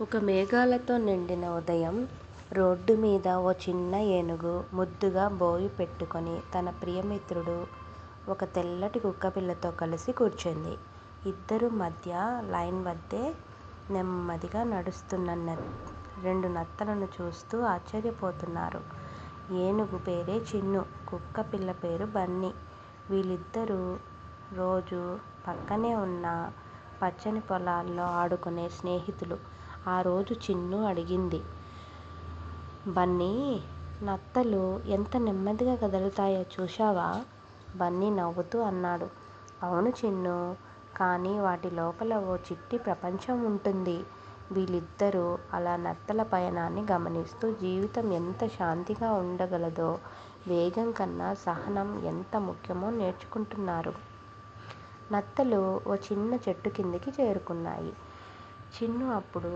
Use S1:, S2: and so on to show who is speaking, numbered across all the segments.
S1: ఒక మేఘాలతో నిండిన ఉదయం. రోడ్డు మీద ఓ చిన్న ఏనుగు ముద్దుగా బోయి పెట్టుకుని తన ప్రియమిత్రుడు ఒక తెల్లటి కుక్కపిల్లతో కలిసి కూర్చుంది. ఇద్దరూ మధ్య లైన్ వద్దే నెమ్మదిగా నడుస్తున్న రెండు నత్తలను చూస్తూ ఆశ్చర్యపోతున్నారు. ఏనుగు పేరే చిన్ను. కుక్కపిల్ల పేరు బన్నీ. వీళ్ళిద్దరూ రోజూ పక్కనే ఉన్న పచ్చని పొలాల్లో ఆడుకునే స్నేహితులు. ఆ రోజు చిన్ను అడిగింది. బన్నీ! నత్తలు ఎంత నెమ్మదిగా కదులుతాయో చూశావా? బన్నీ నవ్వుతూ అన్నాడు. అవును చిన్నూ! కానీ వాటి లోపల ఓ చిట్టి ప్రపంచం ఉంటుంది వీళ్ళిద్దరూ అలా నత్తల పయనాన్ని గమనిస్తూ జీవితం ఎంత శాంతిగా ఉండగలదో వేగం కన్నా సహనం ఎంత ముఖ్యమో నేర్చుకుంటున్నారు. నత్తలు ఓ చిన్న చెట్టు కిందికి చేరుకున్నాయి. చిన్ను అప్పుడు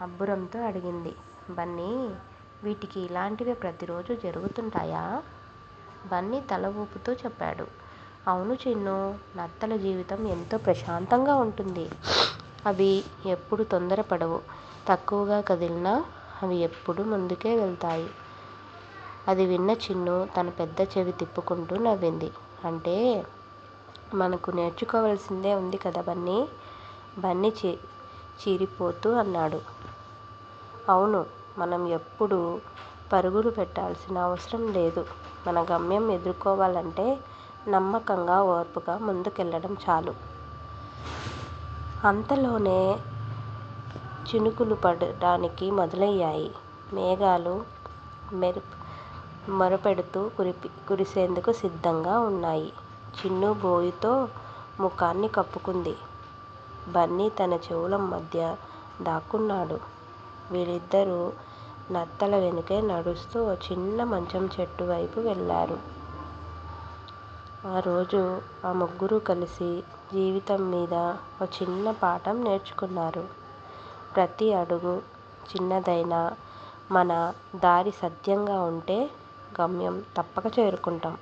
S1: అబ్బురంతో అడిగింది. బన్నీ! వీటికి ఇలాంటివే ప్రతిరోజు జరుగుతుంటాయా? బన్నీ తల ఊపుతూ చెప్పాడు. అవును చిన్ను నత్తల జీవితం ఎంతో ప్రశాంతంగా ఉంటుంది అవి ఎప్పుడు తొందరపడవు. తక్కువగా కదిలినా అవి ఎప్పుడు ముందుకే వెళ్తాయి అది విన్న చిన్ను తన పెద్ద చెవి తిప్పుకుంటూ నవ్వింది. అంటే మనకు నేర్చుకోవాల్సిందే ఉంది కదా బన్నీ! బన్నీ చి చీరిపోతూ అన్నాడు. అవును మనం ఎప్పుడూ పరుగులు పెట్టాల్సిన అవసరం లేదు. మన గమ్యం ఎదుర్కోవాలంటే నమ్మకంగా, ఓర్పుగా ముందుకెళ్ళడం చాలు. అంతలోనే చినుకులు పడడానికి మొదలయ్యాయి. మేఘాలు మెరు మొరపెడుతూ కురిపి కురిసేందుకు సిద్ధంగా ఉన్నాయి చిన్ను బోయితో ముఖాన్ని కప్పుకుంది. బన్నీ తన చెవుల మధ్య దాక్కున్నాడు. వీళ్ళిద్దరూ నత్తల వెనుకే నడుస్తూ ఓ చిన్న మంచం చెట్టు వైపు వెళ్ళారు. ఆ రోజు ఆ ముగ్గురూ కలిసి జీవితం మీద ఓ చిన్న పాఠం నేర్చుకున్నారు. ప్రతి అడుగు చిన్నదైనా మన దారి సత్యంగా ఉంటే గమ్యం తప్పక చేరుకుంటాం.